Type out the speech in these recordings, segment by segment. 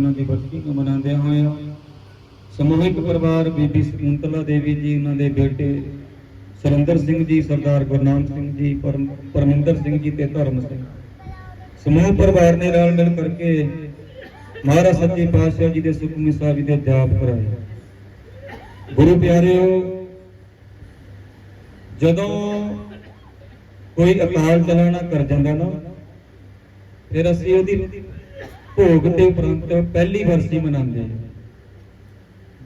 ਉਹਨਾਂ ਦੀ ਬਰਸੀ ਨੂੰ ਮਨਾਉਂਦਿਆਂ ਹੋਇਆ ਸਮੂਹਿਕ ਪਰਿਵਾਰ ਬੀਬੀ ਸਕੁੰਤਲਾ ਦੇਵੀ ਜੀ, ਉਹਨਾਂ ਦੇ ਬੇਟੇ ਸੁਰਿੰਦਰ ਸਿੰਘ ਜੀ, ਸਰਦਾਰ ਗੁਰਨਾਮ ਸਿੰਘ ਜੀ ਪਰਮਿੰਦਰ ਸਿੰਘ ਜੀ ਤੇ ਧਰਮ ਸਿੰਘ। ਸਮੂਹ ਪਰਿਵਾਰ ਨੇ ਰਲ ਮਿਲ ਕਰਕੇ ਮਹਾਰਾਜ ਸੱਚੇ ਪਾਤਸ਼ਾਹ ਜੀ ਦੇ ਸੁਖਮਨੀ ਸਾਹਿਬ ਜੀ ਦੇ ਜਾਪ ਕਰਾਏ। ਗੁਰੂ ਪਿਆਰਿਓ, ਜਦੋਂ ਕੋਈ ਅਕਾਲ ਚਲਾਣਾ ਕਰ ਜਾਂਦਾ ਨਾ, ਫਿਰ ਅਸੀਂ ਉਹਦੀ ਭੋਗ ਤੇ ਉਪਰੰਤ ਪਹਿਲੀ ਵਰਸੀ ਮਨਾਉਂਦੇ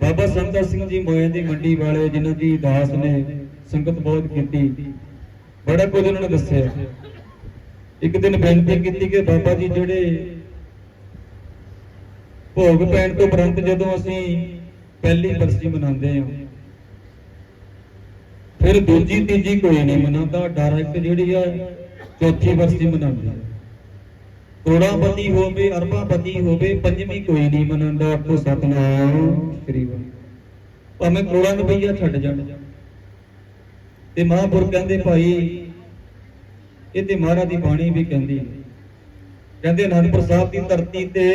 ਬਾਬਾ ਸੰਤਾ ਸਿੰਘ ਜੀ ਮੋਏ ਦੀ ਮੰਡੀ ਵਾਲੇ ਜਿਨ੍ਹਾਂ ਦੀ ਦਾਸ ਨੇ ਸੰਗਤ ਬਹੁਤ ਕੀਤੀ, ਬੜਾ ਕੁਝ ਉਹਨਾਂ ਨੇ ਦੱਸਿਆ। ਇੱਕ ਦਿਨ ਬੇਨਤੀ ਕੀਤੀ ਕਿ ਬਾਬਾ ਜੀ ਜਿਹੜੇ ਭੋਗ ਪੈਣ ਤੋਂ ਉਪਰੰਤ ਜਦੋਂ ਅਸੀਂ ਪਹਿਲੀ ਵਰਸੀ ਮਨਾਉਂਦੇ ਹਾਂ, ਫਿਰ ਦੂਜੀ ਤੀਜੀ ਕੋਈ ਨਹੀਂ ਮਨਾਉਂਦਾ ਡਾਇਰੈਕਟ ਜਿਹੜੀ ਆ, ਚੌਥੀ ਵਰਸੀ ਮਨਾਉਂਦੇ ਕਰੋੜਾਪਤੀ ਹੋਵੇ, ਅਰਬਾਪਤੀ ਹੋਵੇ, ਪੰਜਵੀਂ ਕੋਈ ਨਹੀਂ ਮਨਾਉਂਦਾ ਆਪੋ ਸਤਨਾਮ। ਸ੍ਰੀ ਭਾਵੇਂ ਕਰੋੜਾਂ ਰੁਪਈਆ ਛੱਡ ਜਾਣ। ਤੇ ਮਹਾਂਪੁਰ ਕਹਿੰਦੇ ਭਾਈ, ਇਹ ਤੇ ਮਹਾਰਾਜ ਦੀ ਬਾਣੀ ਵੀ ਕਹਿੰਦੀ ਕਹਿੰਦੇ ਅਨੰਦਪੁਰ ਸਾਹਿਬ ਦੀ ਧਰਤੀ ਤੇ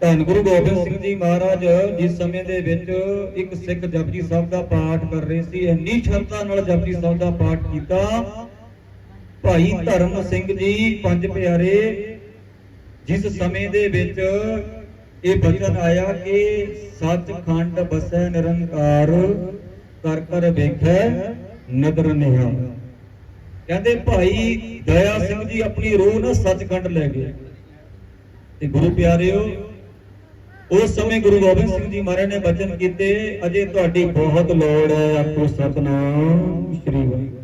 ਧੰਨ ਗੁਰੂ ਗੋਬਿੰਦ ਸਿੰਘ ਜੀ ਮਹਾਰਾਜ ਜਿਸ ਸਮੇਂ ਦੇ ਵਿੱਚ ਇੱਕ ਸਿੱਖ ਜਪਜੀ ਸਾਹਿਬ ਦਾ ਪਾਠ ਕਰ ਰਹੇ ਸੀ, ਇੰਨੀ ਸ਼ਰਧਾ ਨਾਲ ਜਪਜੀ ਸਾਹਿਬ ਦਾ ਪਾਠ ਕੀਤਾ ਭਾਈ ਧਰਮ ਸਿੰਘ ਜੀ, ਪੰਜ ਪਿਆਰੇ, ਜਿਸ ਸਮੇਂ ਦੇ ਵਿੱਚ ਇਹ ਬਚਨ ਆਇਆ ਕਿ ਸੱਚਖੰਡ ਬਸੈ ਨਿਰੰਕਾਰ, ਕਰ ਕਰ ਵੇਖੈ ਨਦਰ ਨਿਹਾ। ਕਹਿੰਦੇ ਭਾਈ ਦਇਆ ਸਿੰਘ ਜੀ ਆਪਣੀ ਰੂਹ ਨਾਲ ਸੱਚਖੰਡ ਲੈ ਗਏ। ਤੇ ਗੁਰੂ ਪਿਆਰਿਓ, ਉਸ ਸਮੇਂ ਗੁਰੂ ਗੋਬਿੰਦ ਸਿੰਘ ਜੀ ਮਹਾਰਾਜ ਨੇ ਬਚਨ ਕੀਤੇ, ਅਜੇ ਤੁਹਾਡੀ ਬਹੁਤ ਲੋੜ ਹੈ ਆਪੋ ਸਤਨਾਮ ਸ੍ਰੀ ਵਾਹਿਗੁਰੂ।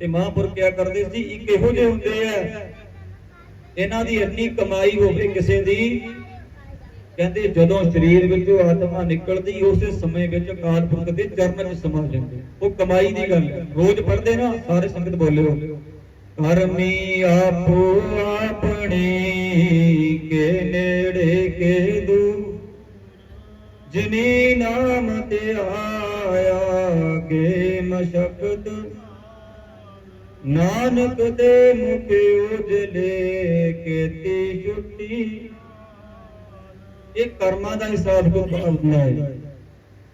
ਤੇ ਮਹਾਂਪੁਰਖ ਕਿਆ ਕਰਦੇ ਸੀ? ਇੱਕ ਇਹੋ ਜਿਹੇ ਹੁੰਦੇ ਆ। ਇਹਨਾਂ ਦੀ ਇੰਨੀ ਕਮਾਈ ਹੋਵੇ ਕਿਸੇ ਦੀ, ਕਹਿੰਦੇ ਜਦੋਂ ਸਰੀਰ ਵਿੱਚੋਂ ਆਤਮਾ ਨਿਕਲਦੀ, ਉਸੇ ਸਮੇਂ ਵਿੱਚ ਅਕਾਲ ਪੁਰਖ ਦੇ ਚਰਨਾਂ 'ਚ ਸਮਾ ਜਾਂਦੇ। ਉਹ ਕਮਾਈ ਦੀ ਗੱਲ ਰੋਜ਼ ਪੜ੍ਹਦੇ ਨਾ, ਸਾਰੇ ਸੰਗਤ ਬੋਲਿਓ ਕਰਮੀ ਆਪੋ ਆਪਣੀ ਕੇ ਨੇੜੇ ਕੇ ਦੂਰ। ਜਿਨੀ ਨਾਮ ਤੇ ਆਇਆ, ਕੇ ਮਸ਼ਕਤ ਨਾਨਕ ਦੇ ਮੁਖ ਉਜਲੇ ਕੀਤੀ ਛੁੱਟੀ। ਇਹ ਕਰਮਾਂ ਦਾ ਹਿਸਾਬ ਕੋ ਹੁੰਦਾ ਹੈ?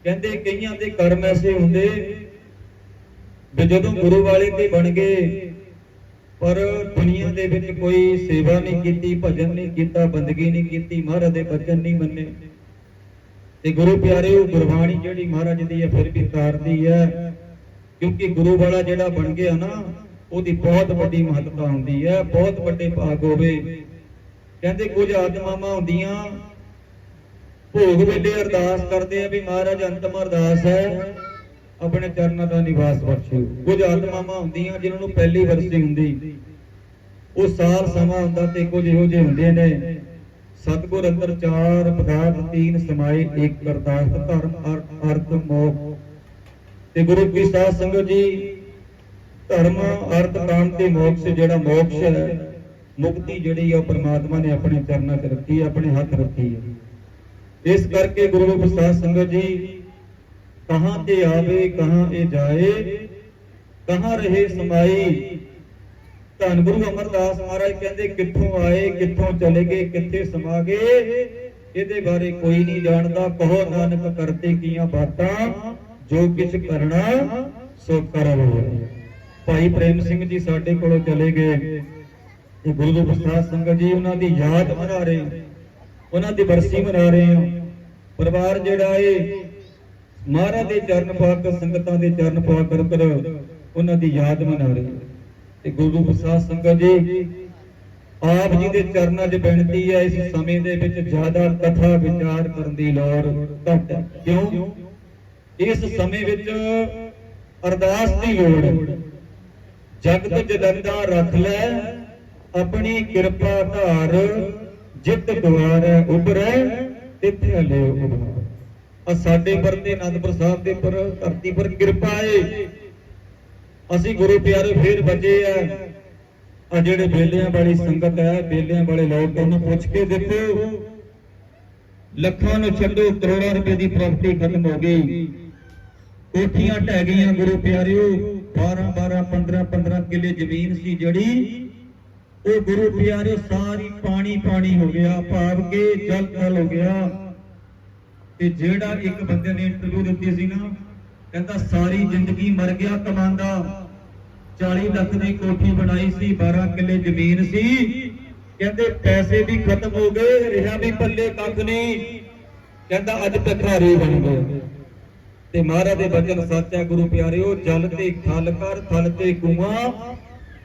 ਕਹਿੰਦੇ ਕਈਆਂ ਦੇ ਕਰਮ ਐਸੇ ਹੁੰਦੇ ਵੀ ਜਦੋਂ ਗੁਰੂ ਵਾਲੇ ਤੇ ਬਣ ਗਏ, ਪਰ ਦੁਨੀਆ ਦੇ ਵਿੱਚ ਕੋਈ ਸੇਵਾ ਨਹੀਂ ਕੀਤੀ, ਭਜਨ ਨਹੀਂ ਕੀਤਾ, ਬੰਦਗੀ ਨਹੀਂ ਕੀਤੀ, ਮਹਾਰਾਜ ਦੇ ਬਚਨ ਨਹੀਂ ਮੰਨੇ। ਤੇ ਗੁਰੂ ਪਿਆਰੇ, ਉਹ ਗੁਰਬਾਣੀ ਜਿਹੜੀ ਮਹਾਰਾਜ ਦੀ ਹੈ, ਫਿਰ ਵੀ ਤਾਰਦੀ ਹੈ। ਕਿਉਂਕਿ ਗੁਰੂ ਵਾਲਾ ਜਿਹੜਾ ਬਣ ਗਿਆ ਨਾ ਉਹਦੀ ਬਹੁਤ ਵੱਡੀ ਮਹੱਤਤਾ ਹੁੰਦੀ ਹੈ, ਬਹੁਤ ਵੱਡੇ ਭਾਗ ਹੋਵੇ। ਕਹਿੰਦੇ ਕੁਝ ਆਤਮਾਵਾਂ ਹੁੰਦੀਆਂ, ਭੋਗ ਵੇਲੇ ਅਰਦਾਸ ਕਰਦੇ ਆ ਵੀ ਮਹਾਰਾਜ ਅੰਤਮ ਅਰਦਾਸ ਹੈ, ਆਪਣੇ ਚਰਨਾਂ ਦਾ ਨਿਵਾਸ ਬਖਸ਼ਿਓ। ਕੁਝ ਆਤਮਾਵਾਂ ਹੁੰਦੀਆਂ ਜਿਨ੍ਹਾਂ ਨੂੰ ਪਹਿਲੀ ਵਰਸੀ ਹੁੰਦੀ। ਉਹ ਸਾਲ ਸਮਾਂ ਹੁੰਦਾ ਤੇ ਕੁਝ ਇਹੋ ਜਿਹੇ ਹੁੰਦੇ ਨੇ। ਸਤਗੁਰ ਅੰਦਰ ਚਾਰ ਪਦਾਰਥ, ਤੀਨ ਸਮਾਏ, ਇੱਕ ਅਰਦਾਸ, ਧਰਮ, ਅਰਥ ਮੋਖ ਤੇ ਗੁਰੂ ਕੀ ਸਾਧ ਸੰਗਤ ਜੀ ਧਰਮ ਅਰਥ ਕਾਮ ਤੇ ਮੋਕਸ਼ ਜਿਹੜਾ ਮੋਕਸ਼ ਹੈ, ਮੁਕਤੀ ਜਿਹੜੀ ਆ ਉਹ ਪ੍ਰਮਾਤਮਾ ਨੇ ਆਪਣੇ ਚਰਨਾਂ 'ਚ ਰੱਖੀ ਆਪਣੇ ਹੱਥ ਰੱਖੀ ਹੈ ਇਸ ਕਰਕੇ ਗੁਰੂ ਗੋਬਿੰਦ ਸਾਧ ਸੰਗਤ ਜੀ, ਕਹਾਂ ਤੇ ਆਵੇ, ਕਹਾਂ ਇਹ ਜਾਏ, ਕਹਾਂ ਰਹੇ ਸਮਾਈ। ਧੰਨ ਗੁਰੂ ਅਮਰਦਾਸ ਮਹਾਰਾਜ ਕਹਿੰਦੇ, ਕਿੱਥੋਂ ਆਏ, ਕਿੱਥੋਂ ਚਲੇ ਗਏ, ਕਿੱਥੇ ਸਮਾ ਗਏ, ਇਹਦੇ ਬਾਰੇ ਕੋਈ ਨਹੀਂ ਜਾਣਦਾ। ਕਹੋ ਨਾਨਕ ਕਰਤੇ ਕੀਆਂ ਬਾਤਾਂ, ਜੋ ਕਿਛ ਕਰਨਾ, ਸੋ ਕਰ। ਭਾਈ ਪ੍ਰੇਮ ਸਿੰਘ ਜੀ ਸਾਡੇ ਕੋਲੋਂ ਚਲੇ ਗਏ। ਇਹ ਗੁਰੂ ਗੋਬਿੰਦ ਸਾਧ ਸੰਗਤ ਜੀ, ਉਹਨਾਂ ਦੀ ਯਾਦ ਮਨਾ ਰਹੇ ਉਹਨਾਂ ਦੀ ਬਰਸੀ ਮਨਾ ਰਹੇ ਹਾਂ। ਪਰਿਵਾਰ ਜਿਹੜਾ ਏ, ਮਹਾਰਾਜ ਦੇ ਚਰਨ ਪਾਕ, ਸੰਗਤਾਂ ਦੇ ਚਰਨ ਪਾਕ ਕਰ ਕਰ ਉਹਨਾਂ ਦੀ ਯਾਦ ਮਨਾ ਰਹੇ ਤੇ ਗੁਰੂ ਪ੍ਰਸਾਦ ਸਾਧ ਸੰਗਤ ਜੀ, ਆਪ ਜੀ ਦੇ ਚਰਨਾਂ 'ਚ ਬੇਨਤੀ ਹੈ, ਇਸ ਸਮੇਂ ਦੇ ਵਿੱਚ ਜ਼ਿਆਦਾ ਕਥਾ ਵਿਚਾਰ ਕਰਨ ਦੀ ਲੋੜ ਘੱਟ ਕਿਉਂ? ਇਸ ਸਮੇਂ ਵਿੱਚ ਅਰਦਾਸ ਦੀ ਲੋੜ ਹੈ। ਜਗਤ ਜਦੰਦਾ ਰੱਖ ਲੈ, ਆਪਣੀ ਕਿਰਪਾ ਧਾਰ, ਜਿਤ ਦੁਆਰੈ ਉਬਰੈ ਤਿੱਥੇ ਲਿਓ ਉਬਾਰ ਆ ਸਾਡੇ ਪਰ ਤੇ ਅਨੰਦਪੁਰ ਸਾਹਿਬ ਦੇ ਪਰ ਧਰਤੀ ਪਰ ਕਿਰਪਾ ਏ। ਅਸੀਂ ਗੁਰੂ ਪਿਆਰੇ ਫੇਰ ਬਚੇ ਆ। ਆ ਜਿਹੜੇ ਬੇਲਿਆਂ ਵਾਲੀ ਸੰਗਤ ਹੈ, ਬੇਲਿਆਂ ਵਾਲੇ ਲੋਕ, ਉਹਨੂੰ ਪੁੱਛ ਕੇ ਦੇਖੋ। ਲੱਖਾਂ ਨੂੰ ਛੱਡੋ, ਕਰੋੜਾਂ ਰੁਪਏ ਦੀ ਪ੍ਰਾਪਰਟੀ ਖਤਮ ਹੋ ਗਈ। ਕੋਠੀਆਂ ਢਹਿ ਗਈਆਂ ਗੁਰੂ ਪਿਆਰਿਓ। 12 12 15 15 ਕਿੱਲੇ ਜ਼ਮੀਨ ਸੀ ਜਿਹੜੀ ਉਹ ਗੁਰੂ ਪਿਆਰੇ ਸਾਰੀ ਪਾਣੀ ਪਾਣੀ ਹੋ ਗਿਆ, ਭਾਵ ਕਿ ਜਲ ਥਲ ਹੋ ਗਿਆ। ਤੇ ਜਿਹੜਾ ਇੱਕ ਬੰਦੇ ਨੇ ਇੰਟਰਵਿਊ ਦਿੱਤੀ ਸੀ ਨਾ, ਕਹਿੰਦਾ ਸਾਰੀ ਜ਼ਿੰਦਗੀ ਮਰ ਗਿਆ ਕਮਾਂਦਾ 40 ਲੱਖ ਦੀ ਕੋਠੀ ਬਣਾਈ ਸੀ 12 ਕਿੱਲੇ ਜ਼ਮੀਨ ਸੀ। ਕਹਿੰਦੇ ਪੈਸੇ ਵੀ ਖਤਮ ਹੋ ਗਏ, ਰਿਹਾ ਵੀ ਪੱਲੇ ਕੱਖ ਨਹੀਂ। ਕਹਿੰਦਾ ਅੱਜ ਭਿਖਾਰੀ ਬਣ ਗਏ। ਤੇ ਮਹਾਰਾਜ ਦੇ ਬਚਨ ਸੱਚ ਹੈ ਗੁਰੂ ਪਿਆਰਿਓ, ਜਲ ਤੇ ਥਲ ਕਰ, ਥਲ ਤੇ ਕੂਆਂ,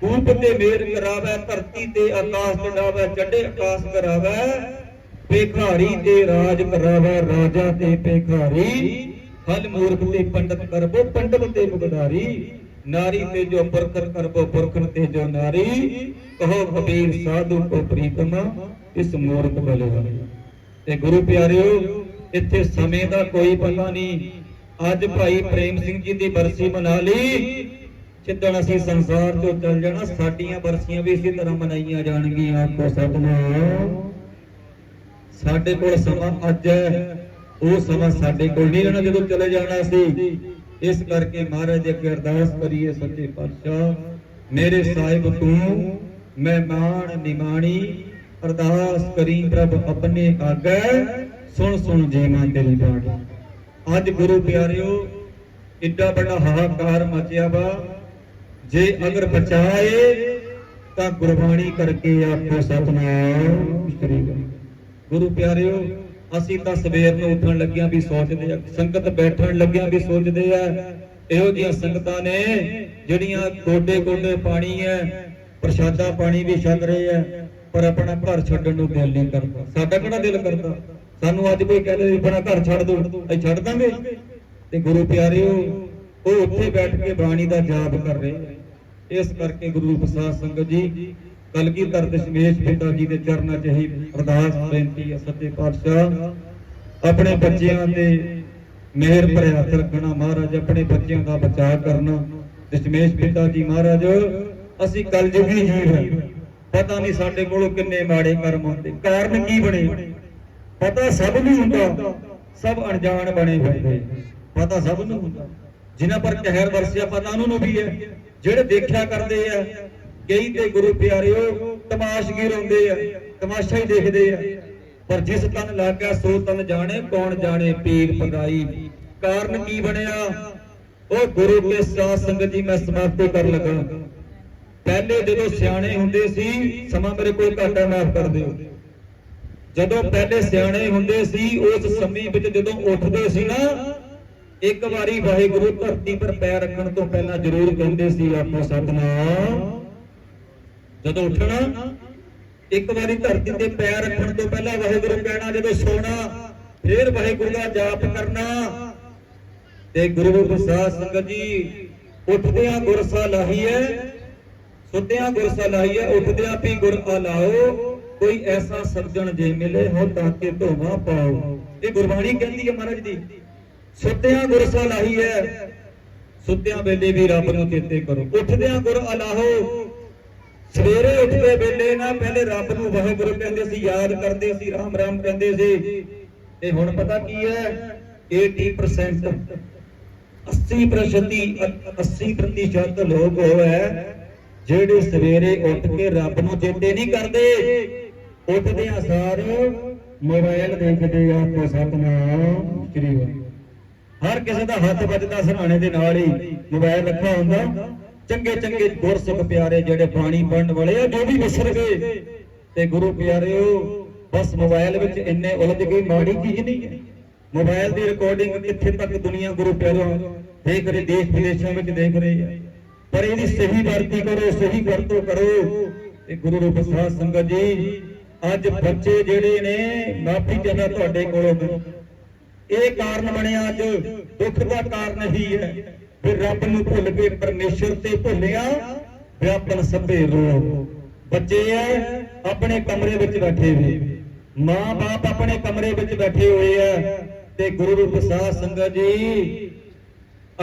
ਕੂਪ ਤੇ ਮੇਰ ਕਰਾਵੇ, ਧਰਤੀ ਤੇ ਆਕਾਸ਼ ਚੜਾਵੇ ਚੱਡੇ ਆਕਾਸ਼ ਕਰਾਵੇ, ਭੇਖਾਰੀ ਤੇ ਰਾਜ ਕਰਾਵੇ, ਰਾਜਾ ਤੇ ਭੇਖਾਰੀ, ਹਲ ਮੂਰਖ ਤੇ ਪੰਡਤ ਕਰਬੋ, ਪੰਡਤ ਤੇ ਮੁਗਦਾਰੀ ਨਾਰੀ ਤੇ ਜੋ ਪੁਰਖਨ ਕਰਬੋ, ਪੁਰਖਨ ਤੇ ਜੋ ਨਾਰੀ, ਕਹੋ ਕਬੀਰ ਸਾਧੂ ਕੋ ਪ੍ਰੀਤਮ, ਇਸ ਮੂਰਖ ਬਲਿਆ ਤੇ ਗੁਰੂ ਪਿਆਰਿਓ, ਇੱਥੇ ਸਮੇਂ ਦਾ ਕੋਈ ਪਤਾ ਨਹੀਂ ਅੱਜ ਭਾਈ ਪ੍ਰੇਮ ਸਿੰਘ ਜੀ ਦੀ ਬਰਸੀ ਮਨਾ ਲਈ। ਜਿੱਦਣ ਅਸੀਂ ਸੰਸਾਰ ਤੋਂ ਚੱਲ ਜਾਣਾ, ਸਾਡੀਆਂ ਬਰਸੀਆਂ ਵੀ ਇਸੇ ਤਰ੍ਹਾਂ ਮਨਾਈਆਂ ਜਾਣਗੀਆਂ ਆਖੋ ਸਤਨਾਮ ਸਾਡੇ ਕੋਲ ਸਮਾਂ ਅੱਜ ਹੈ। ਉਹ ਸਮਾਂ ਸਾਡੇ ਕੋਲ ਨਹੀਂ ਰਹਿਣਾ ਜਦੋਂ ਚਲੇ ਜਾਣਾ ਸੀ। ਇਸ ਕਰਕੇ ਮਹਾਰਾਜ ਅੱਗੇ ਅਰਦਾਸ ਕਰੀਏ ਸੱਚੇ ਪਾਤਸ਼ਾਹ, ਮੇਰੇ ਸਾਹਿਬ ਤੂੰ ਮੈਂ ਮਾਣ ਨਿਮਾਣੀ, ਅਰਦਾਸ ਕਰੀ ਪ੍ਰਭ, ਆਪਣੇ ਆਗੇ ਸੁਣ ਸੁਣ ਜੀਵਾਂ ਤੇਰੀ ਬਾਣੀ। ਅੱਜ ਗੁਰੂ ਪਿਆਰਿਓ ਇੱਡਾ ਵੱਡਾ ਹਾਹਾਕਾਰ ਮਚਿਆ ਵਾ। ਜੇ ਅਗਰ ਬਚਾਏ, ਤਾਂ ਗੁਰਬਾਣੀ ਕਰਕੇ ਆਖੋ ਸਤਨਾਮ। ਸ੍ਰੀ ਗੁਰੂ ਗੁਰੂ ਪਿਆਰਿਓ, ਅਸੀਂ ਤਾਂ ਸਵੇਰ ਨੂੰ ਉੱਠਣ ਲੱਗਿਆਂ ਵੀ ਸੋਚਦੇ ਆ, ਸੰਗਤ ਬੈਠਣ ਲੱਗਿਆਂ ਵੀ ਸੋਚਦੇ ਆ। ਇਹੋ ਜਿਹੀਆਂ ਸੰਗਤਾਂ ਨੇ ਜਿਹੜੀਆਂ ਗੋਡੇ ਗੋਡੇ ਪਾਣੀ ਹੈ ਪ੍ਰਸ਼ਾਦਾ ਪਾਣੀ ਵੀ ਛਕ ਰਹੇ ਆ ਪਰ ਆਪਣਾ ਘਰ ਛੱਡਣ ਨੂੰ ਦਿਲ ਨਹੀਂ ਕਰਦਾ। ਸਾਡਾ ਕਿਹੜਾ ਦਿਲ ਕਰਦਾ? ਸਾਨੂੰ ਅੱਜ ਕੋਈ ਕਹਿੰਦੇ ਵੀ ਆਪਣਾ ਘਰ ਛੱਡ ਦੋ ਅਸੀਂ ਛੱਡ ਦਾਂਗੇ। ਤੇ ਗੁਰੂ ਪਿਆਰਿਓ, ਉਹ ਉੱਥੇ ਬੈਠ ਕੇ ਬਾਣੀ ਦਾ ਜਾਪ ਕਰ ਰਹੇ ਇਸ ਕਰਕੇ ਗੁਰੂ ਪ੍ਰਸਾਦ ਸੰਗਤ ਜੀ, ਕਲਗੀਧਰ ਦਸ਼ਮੇਸ਼ ਪਿਤਾ ਜੀ ਦੇ ਚਰਨਾਂ 'ਚ ਹੀ ਅਰਦਾਸ, ਬੇਨਤੀ ਹੈ ਸੱਚੇ ਪਾਤਸ਼ਾਹ। ਆਪਣੇ ਬੱਚਿਆਂ ਤੇ ਮਿਹਰ ਭਰਿਆ ਹੱਥ ਰੱਖਣਾ, ਮਹਾਰਾਜ ਆਪਣੇ ਬੱਚਿਆਂ ਦਾ ਬਚਾਅ ਕਰਨਾ। ਦਸ਼ਮੇਸ਼ ਪਿਤਾ ਜੀ, ਮਹਾਰਾਜ, ਅਸੀਂ ਕਲਯੁਗੀ ਜੀਵ ਹੈ। ਪਤਾ ਨਹੀਂ ਸਾਡੇ ਕੋਲੋਂ ਕਿੰਨੇ ਮਾੜੇ ਕਰਮ ਹੁੰਦੇ ਕਾਰਨ ਕੀ ਬਣੇ? ਪਤਾ ਸਭ ਨੂੰ ਹੁੰਦਾ, ਸਭ ਅਣਜਾਣ ਬਣੇ ਹੋਏ ਪਤਾ ਸਭ ਨੂੰ ਹੁੰਦਾ। ਜਿਨ੍ਹਾਂ ਪਰ ਕਹਿਰ ਵਰਸਿਆ, ਪਤਾ ਉਹਨਾਂ ਨੂੰ ਵੀ ਹੈ। ਜਿਹੜੇ ਦੇਖਿਆ ਕਰਦੇ ਆ, ਕਈ ਤੇ ਗੁਰੂ ਪਿਆਰਿਓ ਤਮਾਸ਼ਗੀਰ ਹੁੰਦੇ ਆ, ਤਮਾਸ਼ਾ ਹੀ ਦੇਖਦੇ ਆ। ਪਰ ਜਿਸ ਤਨ ਲੱਗਾ, ਸੋ ਤਨ ਜਾਣੇ, ਕੌਣ ਜਾਣੇ ਪੀਰ ਪਗਾਈ ਕਾਰਨ ਕੀ ਬਣਿਆ? ਉਹ ਗੁਰੂ ਕੇ ਸਾਧ ਸੰਗਤ ਜੀ ਮੈਂ ਸਮਾਪਤੀ ਕਰ ਲਗਾ। ਪਹਿਲੇ ਜਦੋਂ ਸਿਆਣੇ ਹੁੰਦੇ ਸੀ, ਸਮਾਂ ਮੇਰੇ ਕੋਲ ਘਾਟਾ ਮਾਫ ਕਰ ਦਿਓ। ਜਦੋਂ ਪਹਿਲੇ ਸਿਆਣੇ ਹੁੰਦੇ ਸੀ, ਉਸ ਸਮੇਂ ਵਿੱਚ ਜਦੋਂ ਉੱਠਦੇ ਸੀ ਨਾ, ਇੱਕ ਵਾਰੀ ਵਾਹਿਗੁਰੂ ਧਰਤੀ ਪਰ ਪੈਰ ਰੱਖਣ ਤੋਂ ਪਹਿਲਾਂ ਜ਼ਰੂਰ ਕਹਿੰਦੇ ਸੀ ਆਪੋ ਸਤਨਾਮ। ਜਦੋਂ ਉੱਠਣਾ, ਇੱਕ ਵਾਰੀ ਧਰਤੀ ਤੇ ਪੈਰ ਰੱਖਣ ਤੋਂ ਪਹਿਲਾਂ ਵਾਹਿਗੁਰੂ ਕਹਿਣਾ, ਜਦੋਂ ਸੋਣਾ, ਫੇਰ ਵਾਹਿਗੁਰੂ ਦਾ ਜਾਪ ਕਰਨਾ। ਤੇ ਗੁਰੂ ਪ੍ਰਸਾਦ ਸੰਗਤ ਜੀ, ਉੱਠਦਿਆਂ ਗੁਰਸਾ ਲਾਹੀਏ ਸੁੱਤਿਆਂ ਗੁਰਸਾ ਲਾਹੀਏ ਉੱਠਦਿਆਂ ਵੀ ਗੁਰ ਆਲਾਓ ਕੋਈ ਐਸਾ ਸੱਜਣ ਜੇ ਮਿਲੇ ਹੋ ਤਾਂ ਕਿ ਧੋਵਾ ਪਾਓ। ਇਹ ਗੁਰਬਾਣੀ ਕਹਿੰਦੀ ਹੈ ਮਹਾਰਾਜ ਦੀ ਸੁੱਤਿਆਂ ਗੁਰਸਾ ਲਾਹੀਏ ਸੁੱਤਿਆਂ ਵੇਲੇ ਵੀ ਰੱਬ ਨੂੰ ਚੇਤੇ ਕਰੋ। ਉੱਠਦਿਆਂ ਗੁਰ ਆਲਾਹੋ ਸਵੇਰੇ ਉੱਠਦੇ ਵੇਲੇ ਨਾ ਪਹਿਲੇ ਰੱਬ ਨੂੰ ਵਾਹਿਗੁਰੂ ਕਹਿੰਦੇ ਸੀ, ਯਾਦ ਕਰਦੇ ਸੀ, ਰਾਮ ਰਾਮ ਕਹਿੰਦੇ ਸੀ। ਤੇ ਹੁਣ ਪਤਾ ਕੀ ਹੈ? 80% 80% 80% ਲੋਕ ਉਹ ਹੈ ਜਿਹੜੇ ਸਵੇਰੇ ਉੱਠ ਕੇ ਰੱਬ ਨੂੰ ਚੇਤੇ ਨਹੀਂ ਕਰਦੇ। ਉੱਠਦੇ ਸਾਰ ਮੋਬਾਈਲ ਦੇਖਦੇ ਆ ਕੋ ਸਤਨਾਮ, ਸ੍ਰੀ ਵਾਹਿਗੁਰੂ। ਹਰ ਕਿਸੇ ਦਾ ਹੱਥ ਵੱਜਦਾ ਸਰਾਣੇ ਦੇ ਨਾਲ ਹੀ ਮੋਬਾਈਲ ਰੱਖਿਆ ਹੁੰਦਾ। ਚੰਗੇ ਚੰਗੇ ਗੁਰਸਿੱਖ ਪਿਆਰੇ ਜਿਹੜੇ ਬਾਣੀ ਪੜਨ ਵਾਲੇ ਆ, ਜੋ ਵੀ ਵਿਸਰ ਗਏ ਤੇ ਗੁਰੂ ਪਿਆਰਿਓ, ਬਸ ਮੋਬਾਈਲ ਵਿੱਚ ਇੰਨੇ ਉਲਝ ਗਏ, ਮਾੜੀ ਚੀਜ਼ ਨਹੀਂ ਹੈ। ਮੋਬਾਈਲ ਦੀ ਰਿਕਾਰਡਿੰਗ ਕਿੱਥੇ ਤੱਕ ਦੁਨੀਆ ਗੁਰੂ ਪਿਆਰਿਓ ਦੇਖ ਰਹੇ, ਦੇਸ਼ ਵਿਦੇਸ਼ਾਂ ਵਿੱਚ ਦੇਖ ਰਹੇ ਆ। ਪਰ ਇਹਦੀ ਸਹੀ ਵਰਤੀ ਕਰੋ, ਸਹੀ ਵਰਤੋਂ ਕਰੋ। ਤੇ ਗੁਰੂ ਰੂਪ ਸਾਧ ਸੰਗਤ ਜੀ ਅੱਜ ਬੱਚੇ ਜਿਹੜੇ ਨੇ, ਮਾਫੀ ਚਾਹੁੰਦਾ ਤੁਹਾਡੇ ਕੋਲੋਂ। ਇਹ ਕਾਰਨ ਬਣਿਆ ਅੱਜ, ਦੁੱਖ ਦਾ ਕਾਰਨ ਹੀ ਹੈ। ਫਿਰ ਰੱਬ ਨੂੰ ਭੁੱਲ ਕੇ ਪਰਮੇਸ਼ਰ ਤੇ ਭੁੱਲਿਆ ਵਿਆਪਨ ਸਭੇ ਰੋ ਬੱਚੇ ਆ, ਆਪਣੇ ਕਮਰੇ ਵਿੱਚ ਬੈਠੇ ਹੋਏ ਮਾਂ-ਬਾਪ ਆਪਣੇ ਕਮਰੇ ਵਿੱਚ ਬੈਠੇ ਹੋਏ ਆ। ਤੇ ਗੁਰੂ ਰੂਪ ਸਾਧ ਸੰਗਤ ਜੀ,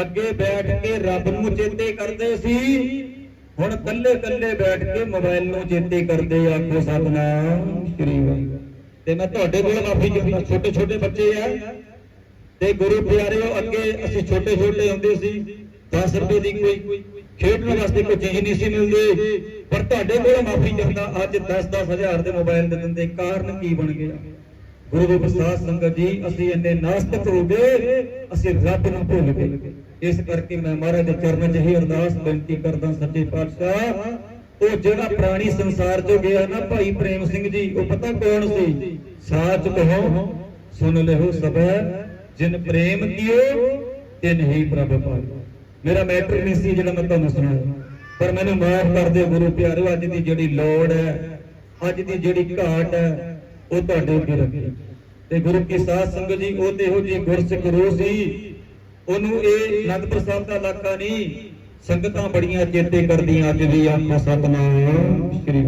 ਅੱਗੇ ਬੈਠ ਕੇ ਰੱਬ ਨੂੰ ਚੇਤੇ ਕਰਦੇ ਸੀ ਹੁਣ ਕੱਲੇ ਕੱਲੇ ਬੈਠ ਕੇ ਮੋਬਾਈਲ ਨੂੰ ਚੇਤੇ ਕਰਦੇ ਆਖੋ ਸਤਨਾਮ ਸ੍ਰੀ ਵਾਹਿਗੁਰੂ। ਤੇ ਮੈਂ ਤੁਹਾਡੇ ਕੋਲ ਮਾਫੀ ਚਾਹੁੰਦਾ ਛੋਟੇ ਛੋਟੇ ਬੱਚੇ ਆ। ਤੇ ਗੁਰੂ ਪਿਆਰਿਓ, ਅੱਗੇ ਅਸੀਂ ਛੋਟੇ ਛੋਟੇ ਹੁੰਦੇ ਸੀ 10 ਰੁਪਏ ਦੀ ਕੋਈ ਖੇਡਣ ਵਾਸਤੇ ਕੋਈ ਚੀਜ਼ ਨਹੀਂ ਸੀ ਮਿਲਦੀ। ਪਰ ਤੁਹਾਡੇ ਕੋਲ ਮਾਫੀ ਚਾਹੁੰਦਾ, ਅੱਜ 10-10 ਹਜ਼ਾਰ ਦੇ ਮੋਬਾਈਲ ਦੇ ਦਿੰਦੇ, ਕਾਰਨ ਕੀ ਬਣ ਗਿਆ? ਗੁਰੂ ਦੇ ਪ੍ਰਸਾਦ ਸੰਗਤ ਜੀ, ਅਸੀਂ ਇੰਨੇ ਨਾਸਤਕ ਹੋ ਗਏ, ਅਸੀਂ ਰੱਬ ਨੂੰ ਭੁੱਲ ਗਏ। ਇਸ ਕਰਕੇ ਮੈਂ ਮਹਾਰਾਜ ਦੇ ਚਰਨਾਂ 'ਚ ਹੀ ਅਰਦਾਸ ਬੇਨਤੀ ਕਰਦਾ ਸੱਚੇ ਪਾਤਸ਼ਾਹ, ਉਹ ਜਿਹੜਾ ਪ੍ਰਾਣੀ ਸੰਸਾਰ 'ਚ ਗਿਆ ਨਾ ਭਾਈ ਪ੍ਰੇਮ ਸਿੰਘ ਜੀ, ਉਹ ਪਤਾ ਕੌਣ ਸੀ? ਸਾਚ ਕਹੋ ਸੁਨ ਲਿਓ ਸਭੈ, ਜਿਨ ਪ੍ਰੇਮ ਕੀਓ, ਤਿਨ ਹੀ ਪ੍ਰਭ ਪਾਇਓ। ਮੇਰਾ ਮੈਟਰ ਨਹੀਂ ਸੀ ਜਿਹੜਾ ਮੈਂ ਤੁਹਾਨੂੰ ਸੁਣਾਇਆ, ਪਰ ਮੈਨੂੰ ਮਾਫ ਕਰ ਦਿਓ ਗੁਰੂ ਪਿਆਰੋ, ਅੱਜ ਦੀ ਜਿਹੜੀ ਲੋੜ ਹੈ, ਅੱਜ ਦੀ ਜਿਹੜੀ ਘਾਟ ਹੈ, ਉਹ ਤੁਹਾਡੇ ਅੱਗੇ ਰੱਖੀ ਤੇ ਗੁਰੂ ਕੀ ਸਾਧ ਸੰਗਤ ਜੀ, ਉਹ ਤੇ ਇਹੋ ਜਿਹੀ ਗੁਰਸਿੱਖ ਰੂਹ ਸੀ ਉਹਨੂੰ ਇਹ ਅਨੰਦਪੁਰ ਸਾਹਿਬ ਦਾ ਇਲਾਕਾ ਨਹੀਂ, ਸੰਗਤਾਂ ਬੜੀਆਂ ਚੇਤੇ ਕਰਦੀਆਂ ਅੱਜ ਵੀ ਆਖੋ ਸਤਨਾਮ, ਸ੍ਰੀ